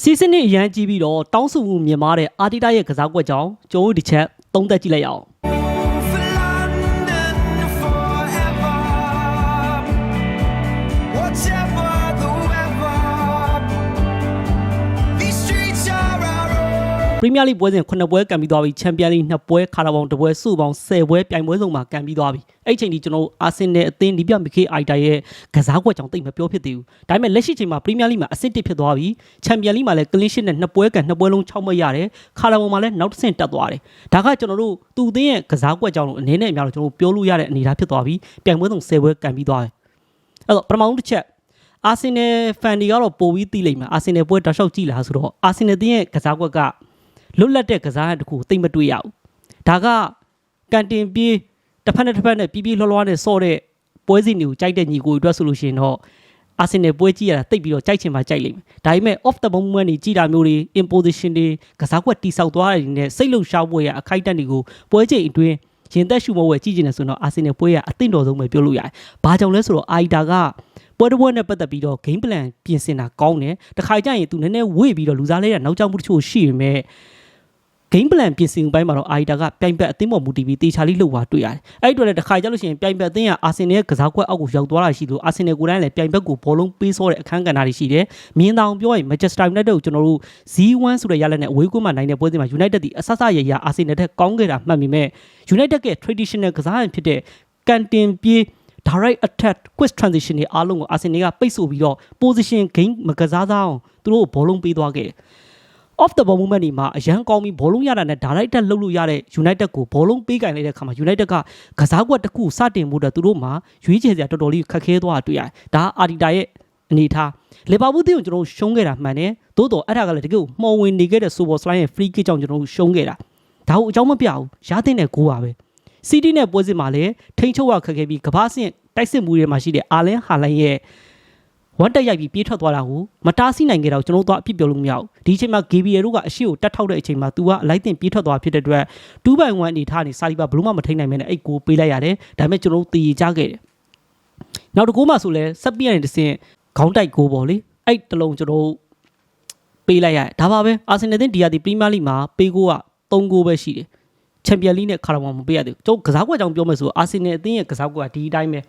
စီးစနစ်အရန်ကြီးပြီးတော့တောင်းဆိုမှုမြင်မာတဲ့အာတီတာရဲ့ကစားကွက်ကြောင့်ကျွန်တော်တို့ဒီချက်သုံးသက်ကြည့်လိုက်ရအောင် ပရီးမီးယားလိပွဲစဉ်9ပွဲကန်ပြီးသွားပြီချန်ပီယံလိ2ပွဲခါရာဘောင်2ပွဲစုပေါင်း10ပွဲပြိုင်ပွဲစုံမှာကန်ပြီးသွားပြီအဲ့ဒီချိန်ဒီကျွန်တော်တို့အာဆင်နယ်အသင်းဒီပြမီခေအိုက်တာရဲ့ကစားကွက်ကြောင့်တိတ်မပြောဖြစ်သေးဘူးဒါပေမဲ့လက်ရှိချိန်မှာပရီးမီးယားလိမှာအဆင့်1ဖြစ်သွားပြီချန်ပီယံလိမှာလည်းကလင်းရှစ်နဲ့2ပွဲကန်2ပွဲလုံး6မှတ်ရတယ်ခါရာဘောင်မှာလည်းနောက်တစ်ဆင့်တက်သွားတယ်ဒါကကျွန်တော်တို့သူ့အသင်းရဲ့ကစားကွက်ကြောင့်လို့အနေနဲ့အများလို့ကျွန်တော်တို့ပြောလို့ရတဲ့အနေအထားဖြစ်သွားပြီပြိုင်ပွဲစုံ10ပွဲကန်ပြီးသွားတယ်အဲ့တော့ပထမဆုံးတစ်ချက်အာဆင်နယ်ဖန်တွေကတော့ပိုပြီးသိလိမ့်မယ်အာဆင်နယ်ပွဲတောက်လျှောက်ကြည့်လာဆိုတော့အာဆင်နယ်တင်းရဲ့ကစားကွက်က လွတ်လပ်တဲ့ကစားရတစ်ခုသိမ့်မတွေ့ရဘူးဒါကကန်တင်ပြေးတစ်ဖက်နဲ့တစ်ဖက်နဲ့ပြီးပြီးလှော်လှော်နဲ့ဆော့တဲ့ပွဲစဉ်တွေကိုကြိုက်တဲ့ညီကိုတွေအတွက်ဆိုလို့ရှိရင်တော့အာဆင်နယ်ပွဲကြည့်ရတာတိတ်ပြီးတော့ကြိုက်ချင်မှကြိုက်လိမ့်မယ်ဒါပေမဲ့ off the moment တွေကြည့်တာမျိုးတွေ imposition တွေကစားကွက်တိဆောက်သွားတဲ့နေနဲ့စိတ်လုံရှားပွဲရအခိုက်အတန့်တွေကိုပွဲချိန်အတွင်းရင်သက်ရှုမဝဲကြည့်ကျင်တယ်ဆိုတော့အာဆင်နယ်ပွဲရအသင့်တော်ဆုံးပဲပြောလို့ရတယ်။ဘာကြောင့်လဲဆိုတော့အာီတာကပွဲတစ်ပွဲနဲ့ပတ်သက်ပြီးတော့ game plan ပြင်ဆင်တာကောင်းတယ်။တခါကြရင်သူနည်းနည်းဝေ့ပြီးတော့လူစားလေးကနောက်ကျောင်းမှုတချို့ရှိပေမဲ့ game plan ပြင်ဆင်ပိုင်းမှာတော့အာီတာကပြိုင်ဘက်အသင်းပေါ်မူတည်ပြီးတေချာလေးလှုပ်သွားတွေ့ရတယ်။အဲ့ဒီတော့လည်းတစ်ခါကြလို့ရှိရင်ပြိုင်ဘက်အသင်းကအာဆင်နယ်ရဲ့ကစားကွက်အောက်ကိုရောက်သွားတာရှိလို့အာဆင်နယ်ကိုယ်တိုင်လည်းပြိုင်ဘက်ကိုဘောလုံးပေးစောတဲ့အခန်းကဏ္ဍတွေရှိတယ်။မြင်တောင်ပြောရင် Manchester United ကိုကျွန်တော်တို့ Z1 ဆိုတဲ့ရလနဲ့အဝေးကွင်းမှာနိုင်တဲ့ပွဲစဉ်မှာ United ဒီအဆဆရရအာဆင်နယ်ထက်ကောင်းခဲ့တာမှတ်မိမဲ့ United ရဲ့ traditional ကစားရဖြစ်တဲ့ကန်တင်ပြေး direct attack quick transition တွေအားလုံးကိုအာဆင်နယ်ကပိတ်ဆို့ပြီးတော့ position game မကစားသားအောင်သူတို့ကိုဘောလုံးပေးသွားခဲ့တယ် off the ball movement တွေမှာအရန်ကောင်းပြီးဘောလုံးရတာနဲ့ direct attack လုပ်လို့ရတဲ့ United ကိုဘောလုံးပေးကင်လိုက်တဲ့အခါမှာ United ကကစားကွက်တစ်ခုစတင်မှုတော့သူတို့မှာရွေးချယ်စရာတော်တော်လေးခက်ခဲသွားတာတွေ့ရတယ်။ဒါအာဒီတာရဲ့အနေထားလီဗာပူးတင်းကိုကျွန်တော်တို့ရှုံးခဲ့တာမှန်တယ်။သို့တော့အဲ့ဒါကလည်းတကယ်ကိုမှောင်ဝင်နေခဲ့တဲ့ Super Slime ရဲ့ free kick ကြောင့်ကျွန်တော်တို့ရှုံးခဲ့တာ။ဒါကိုအကြောင်းမပြဘူး။ရတဲ့နဲ့ကိုပါပဲ။ City နဲ့ပွဲစစ်မှာလည်းထိန်းချုပ်ရခက်ခဲပြီးကမ္ဘာဆင့်တိုက်စစ်မှုတွေမှာရှိတဲ့အာလန်ဟာလန်ရဲ့ ဝတ်တက်ရိုက်ပြီးပြေးထွက်သွားတာကိုမတားဆီးနိုင်ခဲ့တော့ကျွန်တော်တို့အပြစ်ပြောလို့မရဘူးဒီအချိန်မှာ GBL တို့ကအရှိကိုတက်ထောက်တဲ့အချိန်မှာ तू ကအလိုက်တင်ပြေးထွက်သွားဖြစ်တဲ့အတွက်2 by 1အနေထားနေစာလီဘာဘလို့မှမထိန်နိုင်မဲနဲ့အဲ့ကိုပေးလိုက်ရတယ်ဒါပေမဲ့ကျွန်တော်တို့တည်ရကြခဲ့တယ်နောက်တစ်ကိုမှဆိုလဲဆက်ပြရတဲ့တစ်စင်ခေါင်းတိုက်ကိုပေါ့လေအဲ့တလုံးကျွန်တော်တို့ပေးလိုက်ရတယ်ဒါပါပဲအာဆင်နယ်တင်ဒီယာဒီပရီးမီးယားလိမှာပေးကိုက3ဂိုးပဲရှိတယ်ချန်ပီယံလိနဲ့ခါရဘောင်မပေးရသေးဘူးကျွန်တော်ကစားကွက်ကြောင့်ပြောမယ်ဆိုအာဆင်နယ်အသင်းရဲ့ကစားကွက်ကဒီအတိုင်းပဲ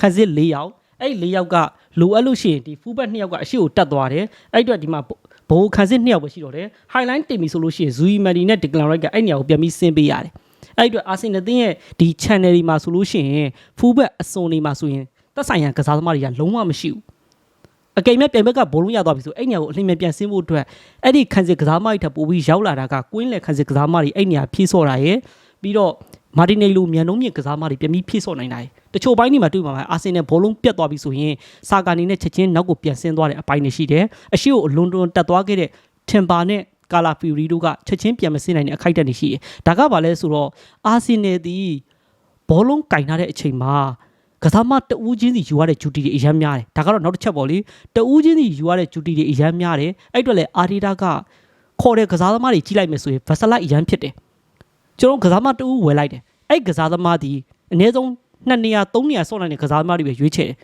ခန်းစစ်၄ယောက် အဲ့၄ယောက်ကလိုအပ်လို့ရှိရင်ဒီဖူးဘက်2ယောက်ကအရှိကိုတက်သွားတယ်အဲ့အတွက်ဒီမှာဘိုးခန်းစစ်2ယောက်ပဲရှိတော့တယ် highline တင်ပြီဆိုလို့ရှိရင်ဇူီမန်ဒီနဲ့ဒီကလန်ရိုက်ကအဲ့နေရာကိုပြန်ပြီးဆင်းပေးရတယ်အဲ့အတွက်အာဆင်နယ်အသင်းရဲ့ဒီ channel တွေမှာဆိုလို့ရှိရင်ဖူးဘက်အစုံတွေမှာဆိုရင်သက်ဆိုင်ရာကစားသမားတွေကလုံးဝမရှိဘူးအကိမ်မဲ့ပြိုင်ဘက်ကဘောလုံးရသွားပြီဆိုအဲ့ညကိုအလှည့်မဲ့ပြန်ဆင်းဖို့အတွက်အဲ့ဒီခန်းစစ်ကစားမတွေထပ်ပို့ပြီးရောက်လာတာကကွင်းလေခန်းစစ်ကစားမတွေအဲ့ညဖြည့်ဆော့တာရယ်ပြီးတော့မာတီနယ်လိုမြန်လုံးမြင့်ကစားမတွေပြန်ပြီးဖြည့်ဆော့နိုင်တာရယ် တချို့ပိုင်းတွေမှာတွေ့မှာပါအာဆင်နယ်ဘောလုံးပြတ်သွားပြီဆိုရင်စာကာနီနဲ့ချက်ချင်းနောက်ကိုပြန်ဆင်းသွားတဲ့အပိုင်းတွေရှိတယ်အရှိကိုအလွန်တွန်တက်သွားခဲ့တဲ့ထင်ပါနဲ့ကာလာဖီရီတို့ကချက်ချင်းပြန်မဆင်းနိုင်တဲ့အခိုက်အတန့်တွေရှိတယ်ဒါကဘာလဲဆိုတော့အာဆင်နယ်ဒီဘောလုံးကင်ထားတဲ့အချိန်မှာကစားမတဦးချင်းစီယူရတဲ့ duty တွေအများများတယ်ဒါကတော့နောက်တစ်ချက်ပေါ့လေတဦးချင်းစီယူရတဲ့ duty တွေအများများတယ်အဲ့အတွက်လေအာဒီတာကခေါ်တဲ့ကစားသမားတွေကြီးလိုက်မယ်ဆိုရင်ဗက်ဆလိုက်အရန်ဖြစ်တယ်ကျွန်တော်ကစားမတဦးဝယ်လိုက်တယ်အဲ့ကစားသမားဒီအနည်းဆုံး 2နေရာ3နေရာဆော့နိုင်တဲ့ကစားသမားတွေပဲရွေးချယ်တယ်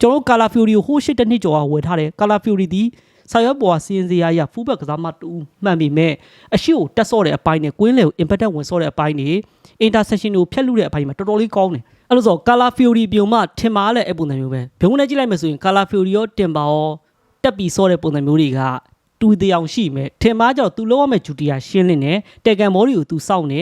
ကျွန်တော်ကာလာဖီယိုရီကိုဟိုးရှစ်တစ်နှစ်ကျော်ကဝယ်ထားတယ်ကာလာဖီယိုရီဒီဆာရွက်ပေါ်ကစီရင်စရာရဖူးဘက်ကစားမတူမှန်ပြီမဲ့အရှိကိုတက်ဆော့တဲ့အပိုင်းနဲ့ကွင်းလေကို impact ဝင်ဆော့တဲ့အပိုင်းနေ intersection ကိုဖျက်လူတဲ့အပိုင်းမှာတော်တော်လေးကောင်းတယ်အဲ့လိုဆိုကာလာဖီယိုရီပြုံမှထင်ပါလဲအဲ့ပုံစံမျိုးပဲဘုံနဲ့ကြည့်လိုက်မယ်ဆိုရင်ကာလာဖီယိုရီရောတင်ပါရောတက်ပြီးဆော့တဲ့ပုံစံမျိုးတွေကတူတယောင်ရှိမယ်ထင်ပါကြောင့်သူလုံးဝမဲ့ဂျူတီယာရှင်းလင်းတယ်တေကန်မော်ရီကိုသူစောင့်နေ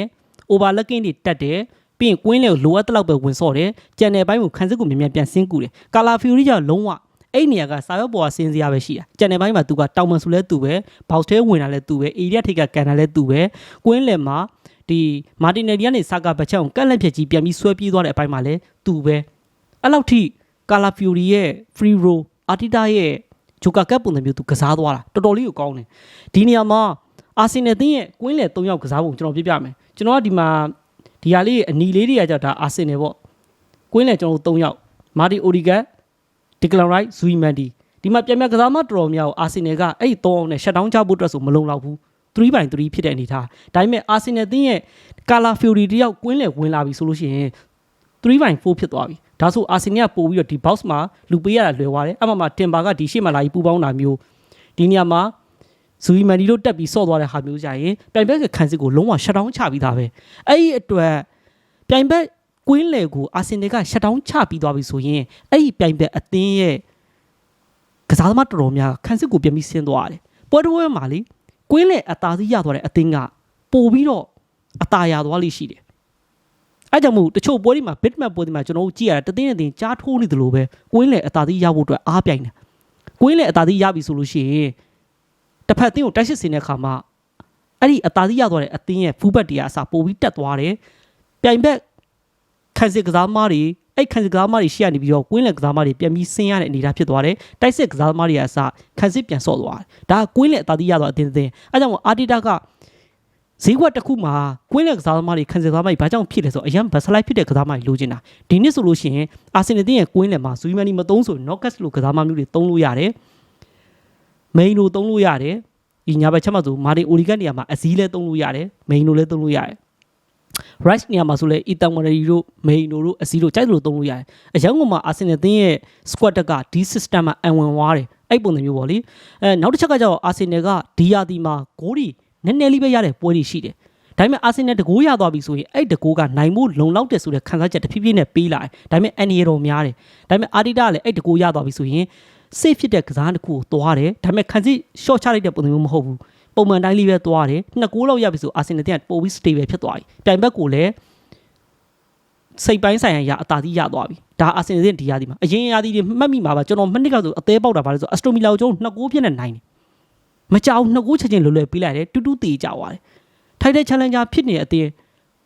overlooking တွေတက်တယ် ပြီးရင်ကွင်းလေကိုလိုအပ်တဲ့လောက်ပဲဝင်ဆော့တယ်ကြံတဲ့ဘိုင်းကိုခန်းစစ်ကိုမြန်မြန်ပြန်ဆင်းကူတယ်ကာလာဖီယိုရီကြောင့်လုံးဝအဲ့နေရာကစာရွက်ပေါ်ကစင်းစရာပဲရှိတာကြံတဲ့ဘိုင်းမှာသူကတောင်မန်ဆူလဲသူပဲဘောက်ထဲဝင်တာလဲသူပဲအေရီယာထိတ်ကကန်တာလဲသူပဲကွင်းလေမှာဒီမာတင်နယ်ဒီကနေစာကာဘချက်ကိုကန့်လက်ဖြက်ကြီးပြန်ပြီးဆွဲပြေးသွားတဲ့အပိုင်းမှာလဲသူပဲအဲ့လောက်ထိကာလာဖီယိုရီရဲ့ free roll အာတီတာရဲ့ဂျိုကာကပ်ပုံစံမျိုးသူကစားသွားတာတော်တော်လေးကိုကောင်းတယ်ဒီနေရာမှာအာဆင်နယ်တင်းရဲ့ကွင်းလေ၃ယောက်ကစားပုံကျွန်တော်ပြပြမယ်ကျွန်တော်ကဒီမှာ ဒီဟာလေးအနီလေးတွေကကြောက်ဒါအာဆင်နယ်ပေါ့ကွင်းလေကျွန်တော်တို့၃ယောက်မာတီအိုဒီဂတ်ဒီကလန်ရိုက်ဇူီမန်ဒီဒီမှာပြန်ပြန်ကစားမတော်တော်များကိုအာဆင်နယ်ကအဲ့ဒီ၃အောင်နဲ့ရှက်ဒေါင်းချဖို့အတွက်ဆိုမလုံလောက်ဘူး3 by 3ဖြစ်တဲ့အနေထားဒါပေမဲ့အာဆင်နယ်တင်းရဲ့ကာလာဖီယိုရီတယောက်ကွင်းလေဝင်လာပြီဆိုလို့ရှိရင်3 by 4ဖြစ်သွားပြီဒါဆိုအာဆင်နယ်ကပို့ပြီးတော့ဒီ box မှာလူပေးရတာလွယ်သွားတယ်အမှမှာတင်ပါကဒီရှေ့မှာလာပြီးပူပေါင်းတာမျိုးဒီနေရာမှာ ဇူရီမန်ဒီတို့တက်ပြီးဆော့သွားတဲ့ဟာမျိုးကြရင်ပြိုင်ဘက်ကခန်းစစ်ကိုလုံးဝရှက်ဒေါင်းချပြီးသားပဲအဲ့ဒီအတွက်ပြိုင်ဘက်ကွင်းလေကိုအာဆင်နယ်ကရှက်ဒေါင်းချပြီးသွားပြီဆိုရင်အဲ့ဒီပြိုင်ဘက်အသင်းရဲ့ကစားသမားတော်တော်များခန်းစစ်ကိုပြန်ပြီးဆင်းသွားတယ်ပွဲတစ်ပွဲမှာလေကွင်းလေအသာစီးရသွားတဲ့အသင်းကပို့ပြီးတော့အသာရသွားလိမ့်ရှိတယ်အဲ့ကြောင့်မို့တချို့ပွဲတွေမှာ bitmap ပွဲတွေမှာကျွန်တော်တို့ကြည့်ရတာတသင်းနဲ့တင်ကြားထိုးနေတယ်လို့ပဲကွင်းလေအသာစီးရဖို့အတွက်အားပြိုင်တယ်ကွင်းလေအသာစီးရပြီဆိုလို့ရှိရင် တစ်ဖက်အသင်းကိုတိုက်စစ်စင်တဲ့အခါမှာအဲ့ဒီအသာစီးရသွားတဲ့အသင်းရဲ့ဖူးဘက်တွေကအစားပို့ပြီးတက်သွားတယ်ပြိုင်ဘက်ခံစစ်ကစားသမားတွေအဲ့ခံစစ်ကစားသမားတွေရှေ့ကနေပြီးတော့ကွင်းလက်ကစားသမားတွေပြန်ပြီးဆင်းရတဲ့အနေအထားဖြစ်သွားတယ်တိုက်စစ်ကစားသမားတွေကအစားခံစစ်ပြန်ဆော့သွားတယ်ဒါကကွင်းလက်အသာစီးရသွားတဲ့အသင်းအသင်းအဲ့ကြောင့်မို့အာတီတာကဈေးကွက်တစ်ခုမှာကွင်းလက်ကစားသမားတွေခံစစ်ကစားသမားတွေဘာကြောင့်ဖြစ်လဲဆိုတော့အရင်ဘတ်စလိုက်ဖြစ်တဲ့ကစားသမားတွေလိုချင်တာဒီနှစ်ဆိုလို့ရှိရင်အာဆင်နယ်တင်းရဲ့ကွင်းလက်မှာဇူမန်နီမသုံးဆိုနော့ကတ်လိုကစားသမားမျိုးတွေသုံးလို့ရတယ် မိန်လိုသုံးလို့ရတယ်ဒီညာဘက်ချက်မှဆိုမာဒီအိုလီကန်နေရာမှာအစည်းလဲသုံးလို့ရတယ်မိန်လိုလဲသုံးလို့ရတယ် rice နေရာမှာဆိုလဲအီတန်ဝနရီတို့မိန်လိုတို့အစည်းတို့ကြိုက်လို့သုံးလို့ရတယ်အရောင်းကမှာအာဆင်နယ်သင်းရဲ့ squad တက်ကဒီ system မှာအံဝင်သွားတယ်အဲ့ပုံစံမျိုးပေါ့လေအဲနောက်တစ်ချက်ကကျတော့အာဆင်နယ်ကဒီယာဒီမှာဂိုးဒီနည်းနည်းလေးပဲရတဲ့ပွဲတွေရှိတယ် ဒါပေမဲ့အာဆင်နယ်တကိုးရသွားပြီဆိုရင်အဲ့တကိုးကနိုင်မှုလုံလောက်တယ်ဆိုတဲ့ခံစားချက်တစ်ဖြည်းဖြည်းနဲ့ပေးလာတယ်ဒါပေမဲ့အန်ရီရောများတယ်ဒါပေမဲ့အာဒီတာကလည်းအဲ့တကိုးရသွားပြီဆိုရင် safe ဖြစ်တဲ့ကစားတစ်ခုကိုသွားတယ်ဒါပေမဲ့ခံစစ် short ချလိုက်တဲ့ပုံစံမျိုးမဟုတ်ဘူးပုံမှန်တိုင်းလေးပဲသွားတယ်နှစ်ကိုးလောက်ရပြီဆိုအာဆင်နယ်တင်ကပိုပြီး stable ဖြစ်သွားပြီတိုင်ဘက်ကိုလည်းစိတ်ပိုင်းဆိုင်ရာရအသာစီးရသွားပြီဒါအာဆင်နယ်တင်ဒီရာဒီမှာအရင်ရာဒီတွေမှတ်မိမှာပါကျွန်တော်မနစ်ကဆိုအသေးပေါက်တာပါလဲဆိုအစတိုမီလာကိုကျွန်တော်နှစ်ကိုးပြည့်နဲ့နိုင်တယ်မကြောက်နှစ်ကိုးချက်ချင်းလွယ်လွယ်ပေးလိုက်တယ်တူတူတေးကြသွားတယ် ထိုက်တဲ့ challenger ဖြစ်နေတဲ့အတင်း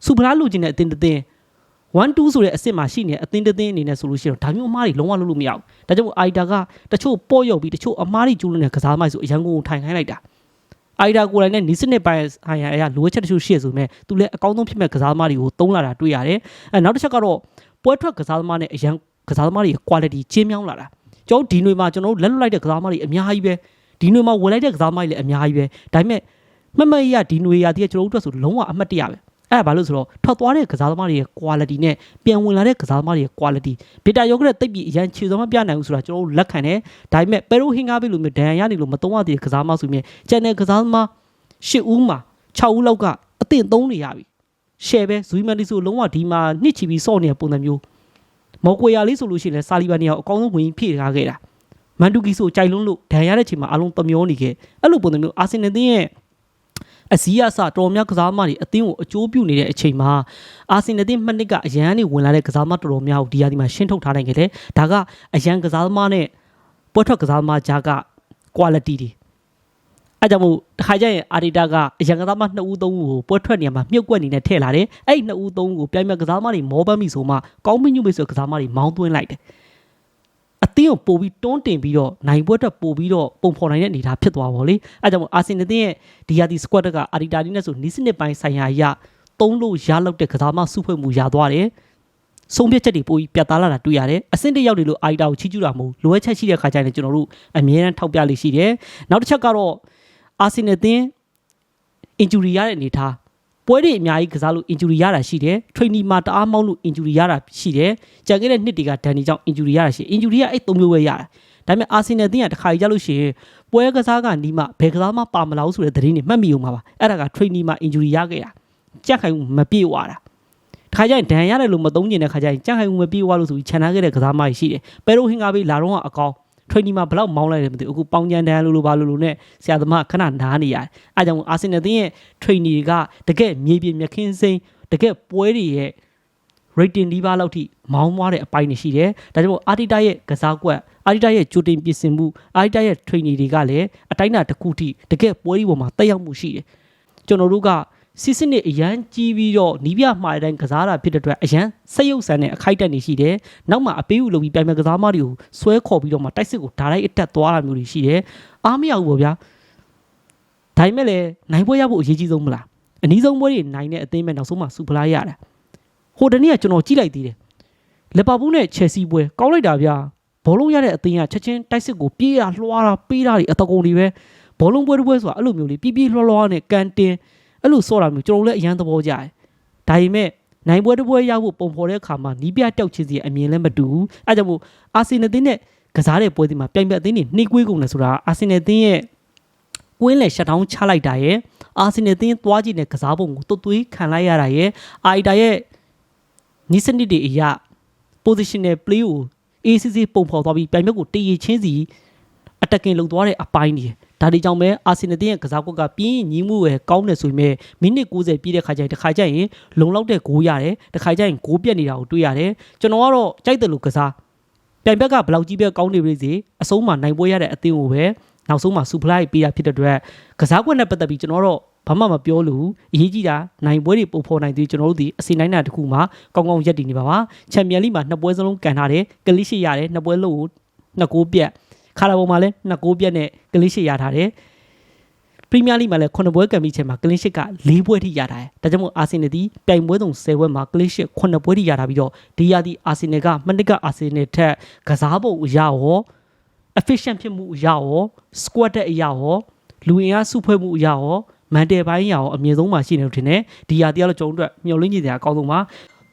စူပရာလူချင်းတဲ့အတင်းတစ်တင်း1 2ဆိုတဲ့အစ်စ်မှာရှိနေတဲ့အသင်းတစ်သင်းအနေနဲ့ဆိုလို့ရှိရင်ဒါမျိုးအမားတွေလုံးဝလုပ်လို့မရဘူးဒါကြောင့်မို့အိုက်တာကတချို့ပေါ့ရုပ်ပြီးတချို့အမားတွေကျူးလွန်တဲ့ကစားသမားတွေဆိုအရန်ကုန်ကိုထိုင်ခိုင်းလိုက်တာအိုက်တာကိုယ်တိုင်နဲ့နီးစနစ်ပိုင်းဆိုင်ရာအရာလိုအပ်ချက်တချို့ရှိရဆိုမဲ့သူလည်းအကောင်းဆုံးဖြစ်မဲ့ကစားသမားတွေကိုသုံးလာတာတွေ့ရတယ်အဲနောက်တစ်ချက်ကတော့ပွဲထွက်ကစားသမားနဲ့အရန်ကစားသမားတွေရဲ့ quality ချင်းမြောင်းလာတာကျွန်တော်ဒီຫນွေမှာကျွန်တော်တို့လက်လွတ်လိုက်တဲ့ကစားသမားတွေအများကြီးပဲဒီຫນွေမှာဝင်လိုက်တဲ့ကစားသမားတွေလည်းအများကြီးပဲဒါပေမဲ့ မမရဒီຫນွေရာတည်းကကျွန်တော်တို့အတွက်ဆိုလုံးဝအမှတ်တရပဲအဲ့ဒါဘာလို့ဆိုတော့ထွက်သွားတဲ့ကစားသမားတွေရဲ့ quality နဲ့ပြန်ဝင်လာတဲ့ကစားသမားတွေရဲ့ quality ဗီတာယောဂရက်တိတ်ပြီးအရန်ခြေစုံမပြနိုင်ဘူးဆိုတာကျွန်တော်တို့လက်ခံတယ်ဒါပေမဲ့ပယ်ရိုဟင်ကားပြီလို့မျိုးဒဏ်ရာရနေလို့မတုံးရသေးတဲ့ကစားသမားဆိုမြဲကျန်တဲ့ကစားသမား၈ဦးမှာ6ဦးလောက်ကအသင့်သုံးနေရပြီရှယ်ပဲဇူမန်ဒီဆိုလုံးဝဒီမှာနှစ်ချီပြီးစော့နေတဲ့ပုံစံမျိုးမော်ကွေယာလေးဆိုလို့ရှိရင်လည်းဆာလီဗန်နီယာကိုအကောင်းဆုံးဝင်ဖြည့်ထားခဲ့တာမန်တူကီဆိုကြိုက်လုံးလို့ဒဏ်ရာရတဲ့ချိန်မှာအလုံးတမျောနေခဲ့အဲ့လိုပုံစံမျိုးအာဆင်နယ်တင်းရဲ့ အစည်းအစတော်တော်များကစားသမားတွေအသင်းကိုအကျိုးပြုနေတဲ့အချိန်မှာအာဆင်နယ်တင်းမှတ်နစ်ကအရန်နေဝင်လာတဲ့ကစားသမားတော်တော်များကိုဒီရာဒီမှာရှင်းထုတ်ထားနိုင်ခဲ့တယ်ဒါကအရန်ကစားသမားနဲ့ပွဲထွက်ကစားသမားကြားက quality တွေအဲကြောင့်မို့တစ်ခါကျရင်အာဒီတာကအရန်ကစားသမား2ဦး3ဦးကိုပွဲထွက်နေရာမှာမြုပ်ကွက်နေနဲ့ထည့်လာတယ်အဲ့ဒီ2ဦး3ဦးကိုပြိုင်မဲ့ကစားသမားတွေမောပန်းပြီဆိုမှကောင်းမင်းညွတ်ပြီဆိုကစားသမားတွေမောင်းသွင်းလိုက်တယ် အသင်းကိုပို့ပြီးတွန်းတင်ပြီးတော့နိုင်ပွဲအတွက်ပို့ပြီးတော့ပုံဖော်နိုင်တဲ့အနေအထားဖြစ်သွားပါလေအဲကြောင့်မို့အာဆင်နယ်တင်းရဲ့ဒီယာဒီစကွက်တကအာဒီတာဒီနဲ့ဆိုနီးစနစ်ပိုင်းဆိုင်ရာအရသုံးလို့ရလောက်တဲ့ကစားသမားစုဖွဲ့မှုရသွားတယ်ဆုံးဖြတ်ချက်တွေပိုပြီးပြတ်သားလာတာတွေ့ရတယ်အဆင့်တစ်ရောက်နေလို့အိုက်တာကိုချီးကျူးတာမဟုတ်လိုအပ်ချက်ရှိတဲ့ခါကျရင်ကျွန်တော်တို့အမြဲတမ်းထောက်ပြလေးရှိတယ်နောက်တစ်ချက်ကတော့အာဆင်နယ်တင်း injury ရတဲ့အနေထား ပွဲတွေအများကြီးကစားလို့ injury ရတာရှိတယ် training မှာတအားမောင်းလို့ injury ရတာရှိတယ်ကြံခဲ့တဲ့နှစ်တွေကဒန်နီကြောင့် injury ရတာရှိ injury ကအဲ့သုံးမျိုးပဲရတာဒါပေမဲ့အာဆင်နယ်တင်းကတစ်ခါကြီးကြလို့ရှိရင်ပွဲကစားကနီးမှဘယ်ကစားမှပါမလာဘူးဆိုတဲ့သတင်းတွေမှတ်မိအောင်ပါပါအဲ့ဒါက training မှာ injury ရခဲ့တာကြက်ခိုင်မှုမပြေဝတာတခါကျရင်ဒဏ်ရတယ်လို့မသုံးကျင်တဲ့ခါကျရင်ကြက်ခိုင်မှုမပြေဝလို့ဆိုပြီးခြံထားခဲ့တဲ့ကစားမကြီးရှိတယ်ပဲရိုဟင်ကဘေးလာတော့ကအကောင် training မှာဘယ်လောက်မောင်းလိုက်တယ်မသိဘူးအခုပေါင်ကြံတန်းလို့လို့ဘာလို့လို့နဲ့ဆရာသမားခဏနားနေရတယ်အဲကြောင့်အာဆင်နယ်တင်းရဲ့ training ကတကယ်မြေပြင်မြခင်းစိမ့်တကယ်ပွဲတွေရဲ့ rating ဒီပါလောက်ထိမောင်းသွားတဲ့အပိုင်းတွေရှိတယ်ဒါကြောင့်အာတီတာရဲ့ကစားကွက်အာတီတာရဲ့ကြိုတင်ပြင်ဆင်မှုအာတီတာရဲ့ training တွေကလည်းအတိုင်းအတာတစ်ခုထိတကယ်ပွဲဒီပေါ်မှာတက်ရောက်မှုရှိတယ်ကျွန်တော်တို့က စီစစ်နဲ့အရန်ကြီးပြီးတော့နီးပြမှားတဲ့အတိုင်းကစားတာဖြစ်တဲ့အတွက်အရန်စိတ်ရုပ်ဆန်တဲ့အခိုက်အတန့်တွေရှိတယ်။နောက်မှအပေးဥလုပ်ပြီးပြိုင်မဲ့ကစားမတွေကိုဆွဲခေါ်ပြီးတော့မှတိုက်စစ်ကိုဓာတ်လိုက်အတက်သွားတာမျိုးတွေရှိတယ်။အားမရဘူးပေါ့ဗျာ။ဒါပေမဲ့လည်းနိုင်ပွဲရဖို့အရေးကြီးဆုံးမလား။အနည်းဆုံးပွဲတွေနိုင်တဲ့အသင်းမဲ့နောက်ဆုံးမှစူပလာရတာ။ဟိုတနေ့ကကျွန်တော်ကြည့်လိုက်သေးတယ်။လီဗာပူးနဲ့ချယ်ဆီပွဲကောင်းလိုက်တာဗျာ။ဘောလုံးရတဲ့အသင်းကချက်ချင်းတိုက်စစ်ကိုပြေးတာလွှားတာပေးတာတွေအတကုံတွေပဲဘောလုံးပွဲတစ်ပွဲဆိုတာအဲ့လိုမျိုးလေးပြေးပြေးလွှားလွှားနဲ့ကန်တင် အဲ့လိုစော့တာမျိုးကျွန်တော်လည်းအရန်သဘောကျတယ်ဒါပေမဲ့နိုင်ပွဲတစ်ပွဲရဖို့ပုံဖော်တဲ့အခါမှာနီးပြတောက်ချင်းစီအမြင်လည်းမတူဘူးအဲကြောင့်မို့အာဆင်နယ်တင်းနဲ့ကစားတဲ့ပွဲဒီမှာပြိုင်ဘက်အသင်းတွေနှိကွေးကုန်တယ်ဆိုတာအာဆင်နယ်တင်းရဲ့ကွင်းလေရှက်တောင်းချလိုက်တာရဲ့အာဆင်နယ်တင်းသွားကြည့်တဲ့ကစားပုံကိုတွတ်သွေးခံလိုက်ရတာရဲ့အာအီတာရဲ့နီးစနစ်တွေအရာ positional play ကို ACC ပုံဖော်သွားပြီးပြိုင်ဘက်ကိုတည်ရချင်းစီအတက်ကင်လုံသွားတဲ့အပိုင်းတွေ ဒါတွေကြောင့်ပဲအာဆင်နယ်တင်းရဲ့ကစားကွက်ကပြင်းရင်ညီးမှုပဲကောင်းတယ်ဆိုပေမဲ့မိနစ်90ပြည့်တဲ့ခါကျရင်တစ်ခါကျရင်လုံလောက်တဲ့ဂိုးရတယ်တစ်ခါကျရင်ဂိုးပြက်နေတာကိုတွေ့ရတယ်ကျွန်တော်ကတော့ကြိုက်တယ်လို့ကစားပြိုင်ဘက်ကဘယ်လောက်ကြီးပဲကောင်းနေပြီစေအဆုံးမှာနိုင်ပွဲရတဲ့အသင်းကိုပဲနောက်ဆုံးမှာစူပလိုက်ပေးတာဖြစ်တဲ့အတွက်ကစားကွက်နဲ့ပတ်သက်ပြီးကျွန်တော်တော့ဘာမှမပြောလို့အရေးကြီးတာနိုင်ပွဲတွေပုံဖော်နိုင်သေးကျွန်တော်တို့ဒီအစီနိုင်တာတစ်ခုမှာကောင်းကောင်းရက်တည်နေပါပါချန်ပီယံလိမှာနှစ်ပွဲစလုံးကန်ထားတယ်ကလစ်ရှိရတယ်နှစ်ပွဲလုံးကိုနှစ်ကိုးပြက် ခါလာပုံမှာလည်းနှစ်ကိုးပြက်နဲ့ကလစ်ရှိရထားတယ်ပရီးမီးယားလိမှာလည်း9ပွဲကန်ပြီးချိန်မှာကလစ်ရှစ်က4ပွဲထိရတာတယ်ဒါကြောင့်မို့အာဆင်နယ်ဒီပြိုင်ပွဲတုံ10ပွဲမှာကလစ်ရှစ်9ပွဲထိရတာပြီးတော့ဒီရာဒီအာဆင်နယ်ကမနစ်ကအာဆင်နယ်ထက်ကစားပုံအရာရော efficient ဖြစ်မှုအရာရော squad တဲ့အရာရောလူအင်အားစုဖွဲ့မှုအရာရောမန်တယ်ပိုင်းအရာရောအမြင့်ဆုံးမှာရှိနေလို့ထင်တယ်ဒီရာတရားလို့ကျွန်တော်တို့မျှော်လင့်ကြည့်စရာအကောင်းဆုံးပါ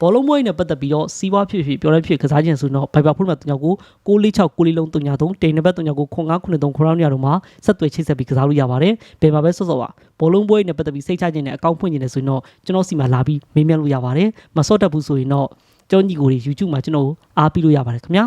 ဘောလုံးမွေးနဲ့ပတ်သက်ပြီးတော့စီးပွားဖြစ်ဖြစ်ပြောရဖြစ်ကစားခြင်းဆိုတော့ဘိုင်ဘာဖုန်းမှာတုံညာကို646 6လေးလုံးတုံညာသုံးတိန်နံပါတ်တုံညာကို0993ခေါင်းရတော့မှာဆက်သွယ်ချိတ်ဆက်ပြီးကစားလို့ရပါတယ်ဘယ်မှာပဲဆော့ဆော့ပါဘောလုံးပွဲနဲ့ပတ်သက်ပြီးစိတ်ချခြင်းနဲ့အကောင့်ဖွင့်ခြင်းနဲ့ဆိုရင်တော့ကျွန်တော်စီမှာလာပြီးမေးမြန်းလို့ရပါတယ်မဆော့တတ်ဘူးဆိုရင်တော့ကျွန်တော်ညီကိုတွေ YouTube မှာကျွန်တော်အားပေးလို့ရပါတယ်ခင်ဗျာ